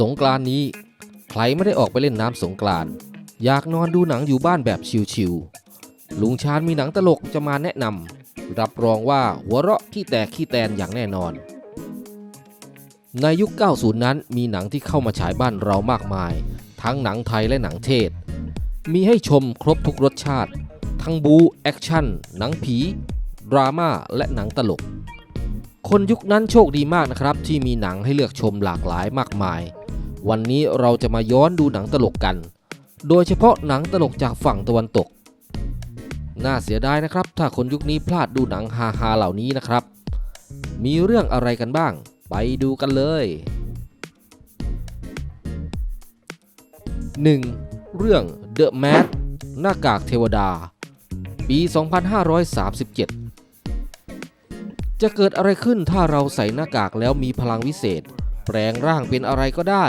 สงกรานนี้ ใครไม่ได้ออกไปเล่นน้ำสงกรานอยากนอนดูหนังอยู่บ้านแบบชิวๆลุงชาญมีหนังตลกจะมาแนะนำรับรองว่าหัวเราะขี้แตกขี้แตนอย่างแน่นอน ในยุค 90 นั้นมีหนังที่เข้ามาฉายบ้านเรามากมาย ทั้งหนังไทยและหนังเทศ มีให้ชมครบทุกรสชาติ ทั้งบู แอคชั่น หนังผี ดราม่าและหนังตลก คนยุคนั้นโชคดีมากนะครับ ที่มีหนังให้เลือกชมหลากหลายมากมาย วันนี้เราจะมาย้อนดูหนังตลกกัน โดยเฉพาะหนังตลกจากฝั่งตะวันตก น่าเสียดายนะครับ ถ้าคนยุคนี้พลาดดูหนังฮาๆเหล่านี้นะครับ มีเรื่องอะไรกันบ้าง ไปดูกันเลย 1. เรื่อง The Mask หน้ากากเทวดา ปี 2537 จะเกิดอะไรขึ้นถ้าเราใส่หน้ากากแล้วมีพลังวิเศษ แปลงร่างเป็นอะไรก็ได้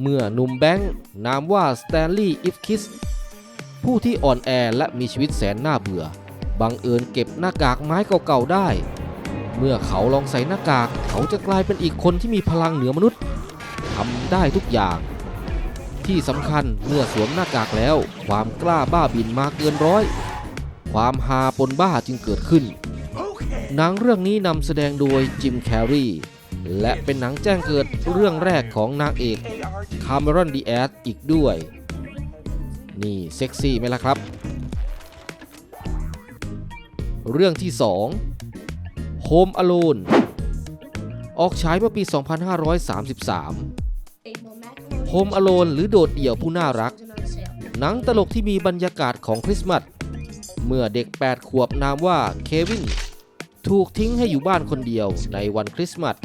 เมื่อนุ่มแบงค์นามว่าสแตนลีย์อิฟคิสผู้ที่อ่อนแอและมีชีวิตแสนน่าเบื่อ บังเอิญเก็บหน้ากากไม้เก่าๆได้ เมื่อเขาลองใส่หน้ากาก เขาจะกลายเป็นอีกคนที่มีพลังเหนือมนุษย์ทำได้ทุกอย่าง ที่สำคัญเมื่อสวมหน้ากากแล้ว ความกล้าบ้าบินมาเกินร้อย ความฮาปนบ้าจึงเกิดขึ้น หนังเรื่องนี้นำแสดงโดยจิมแคร์รีและเป็นหนังแจ้งเกิดเรื่องแรกของนางเอกคาร์เมรอนดีแอสอีกด้วย นี่เซ็กซี่ไหมล่ะครับ เรื่องที่ 2 Home Alone ออกฉายเมื่อปี 2533 Home Alone หรือโดดเดี่ยวผู้น่ารัก หนังตลกที่มีบรรยากาศของคริสต์มาสเมื่อเด็ก 8 ขวบนามว่าเควิน ถูกทิ้งให้อยู่บ้านคนเดียวในวันคริสต์มาส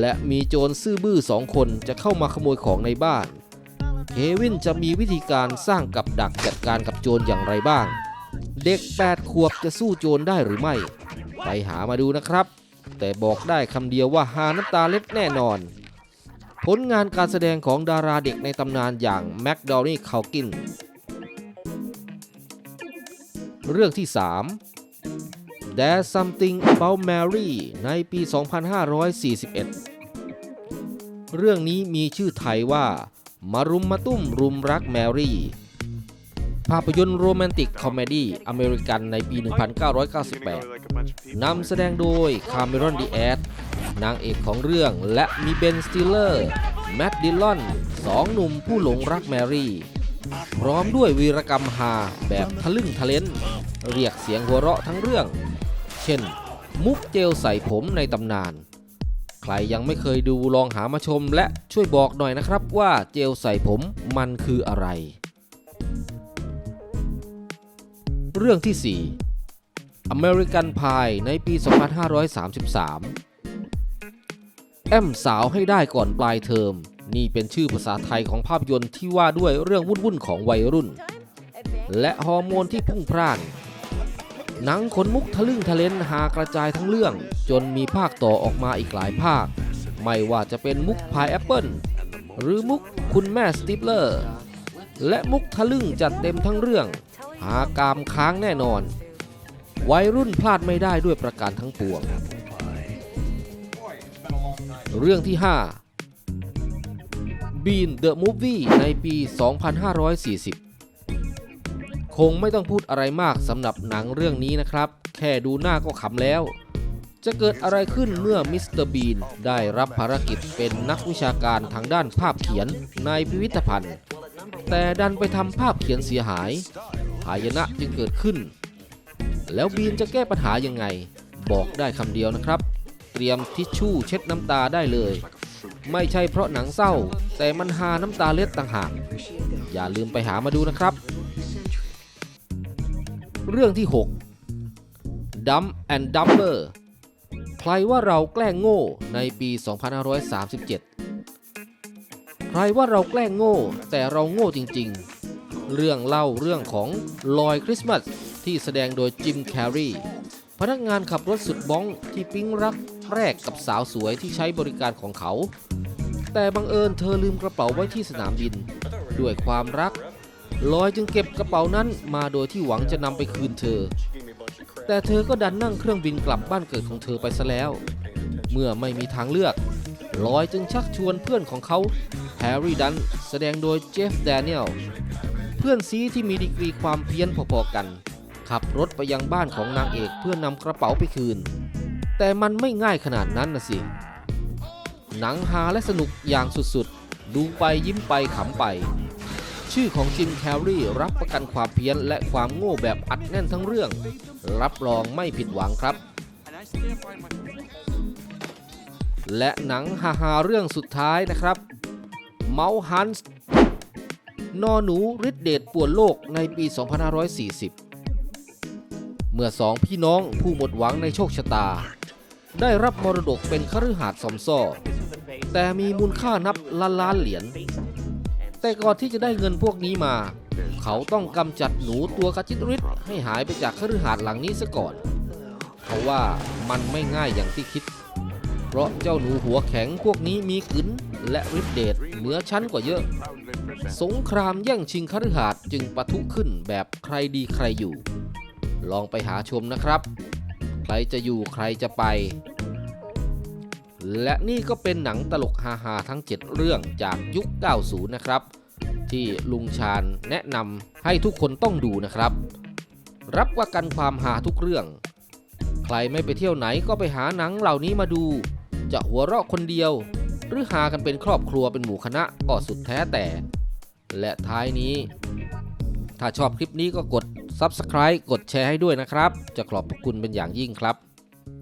และมีโจรซื่อบื้อสองคนจะเข้ามาขโมยของในบ้าน เควินจะมีวิธีการสร้างกับดักจัดการกับโจรอย่างไรบ้าง เด็ก 8 ขวบจะสู้โจรได้หรือไม่ ไปหามาดูนะครับ แต่บอกได้คำเดียวว่าหาน้ำตาเล็ดแน่นอน ผลงานการแสดงของดาราเด็กในตำนานอย่างแม็กดอนี่คากิน เรื่องที่ 3 There's Something About Mary ในปี 2541 เรื่องนี้มีชื่อไทยว่า มารุมมาตุ้มรุมรักแมรี่ ภาพยนตร์โรแมนติกคอมเมดี้อเมริกันในปี 1998 นำแสดงโดยคาร์เมรอนดีแอสนางเอกของเรื่องและมีเบนสติลเลอร์แมตต์ดิลลอนสองหนุ่มผู้หลงรักแมรี่ พร้อมด้วยวีรกรรมฮาแบบทะลึ่งทะเลนเรียกเสียงหัวเราะทั้งเรื่อง เช่น มุกเจลใส่ผมในตำนาน ใครยังไม่เคยดูลองหามาชมและช่วยบอกหน่อยนะครับว่าเจลใส่ผมมันคืออะไร เรื่องที่ 4 American Pie ในปี 2533 แอมสาวให้ได้ก่อนปลายเทอม นี่เป็นชื่อภาษาไทยของภาพยนตร์ที่ว่าด้วยเรื่องวุ่นๆของวัยรุ่น และฮอร์โมนที่พุ่งพร่าน หนังขนมุกทะลึ่งทะเลนหากระจายทั้งเรื่อง จนมีภาคต่อออกมาอีกหลายภาค ไม่ว่าจะเป็นมุกพายแอปเปิลหรือมุกคุณแม่สติปเลอร์ และมุกทะลึ่งจัดเต็มทั้งเรื่อง หากามค้างแน่นอน วัยรุ่นพลาดไม่ได้ด้วยประการทั้งปวง เรื่องที่ 5 Bean the Movie ในปี 2540 คงไม่ต้องพูดอะไรมากสำหรับหนังเรื่องนี้นะครับ แค่ดูหน้าก็ขำแล้ว จะเกิดอะไรขึ้นเมื่อมิสเตอร์บีนได้รับภารกิจเป็นนักวิชาการทางด้านภาพเขียนในพิพิธภัณฑ์ แต่ดันไปทำภาพเขียนเสียหาย หายนะจึงเกิดขึ้น แล้วบีนจะแก้ปัญหายังไง บอกได้คำเดียวนะครับ เตรียมทิชชู่เช็ดน้ำตาได้เลย ไม่ใช่เพราะหนังเศร้า แต่มันหาน้ำตาเล็ดต่างหากอย่าลืมไปหามาดูนะครับ เรื่องที่ 6 Dumb and Dumber ใครว่าเราแกล้งโง่ในปี 2537 ใครว่าเราแกล้งโง่แต่เราโง่จริงๆ เรื่องเล่าเรื่องของลอยคริสต์มาสที่แสดงโดยจิมแคร์รีพนักงานขับรถสุดบ้องที่ปิ๊งรักแรกกับสาวสวยที่ใช้บริการของเขา แต่บังเอิญเธอลืมกระเป๋าไว้ที่สนามบิน ด้วยความรัก ลอยจึงเก็บกระเป๋านั้นมาโดยที่หวังจะนำไปคืนเธอ แต่เธอก็ดันนั่งเครื่องบินกลับบ้านเกิดของเธอไปซะแล้ว เมื่อไม่มีทางเลือก ลอยจึงชักชวนเพื่อนของเขาแฮร์รี่ดันแสดงโดยเจฟแดเนียลเพื่อนซีที่มีดีกรีความเพี้ยนพอๆกัน ขับรถไปยังบ้านของนางเอกเพื่อนำกระเป๋าไปคืน แต่มันไม่ง่ายขนาดนั้นนะสิหนังฮาและสนุกอย่างสุดๆ ดูไปยิ้มไปขำไป ชื่อของจิมแคร์รีรับประกันความเพี้ยนและความโง่แบบอัดแน่นทั้งเรื่อง รับรองไม่ผิดหวังครับ และหนังฮาๆเรื่องสุดท้ายนะครับเมาฮันส์นอหนูฤทธิเดชป่วนโลกในปี 2540 เมื่อสองพี่น้องผู้หมดหวังในโชคชะตา ได้รับมรดกเป็นคฤหาสน์สมซ่อแต่มีมูลค่านับล้านล้านเหรียญ แต่ก่อนที่จะได้เงินพวกนี้มา เขาต้องกำจัดหนูตัวกระจิตริดให้หายไปจากคฤหาสน์หลังนี้ซะก่อน เพราะว่ามันไม่ง่ายอย่างที่คิด เพราะเจ้าหนูหัวแข็งพวกนี้มีกึนและฤทธิเดชเหนือชั้นกว่าเยอะ สงครามแย่งชิงคฤหาสน์จึงปะทุขึ้นแบบใครดีใครอยู่ ลองไปหาชมนะครับ ใครจะอยู่ใครจะไป และนี่ก็เป็นหนังตลกฮาๆทั้ง 7 เรื่องจากยุค 90 นะครับ ที่ลุงชาญแนะนำให้ทุกคนต้องดูนะครับ รับประกันความฮาทุกเรื่อง ใครไม่ไปเที่ยวไหนก็ไปหาหนังเหล่านี้มาดู จะหัวเราะคนเดียว หรือหากันเป็นครอบครัวเป็นหมู่คณะก็สุดแท้แต่ และท้ายนี้ ถ้าชอบคลิปนี้ก็กด Subscribe กดแชร์ให้ด้วยนะครับ จะขอบพระคุณเป็นอย่างยิ่งครับ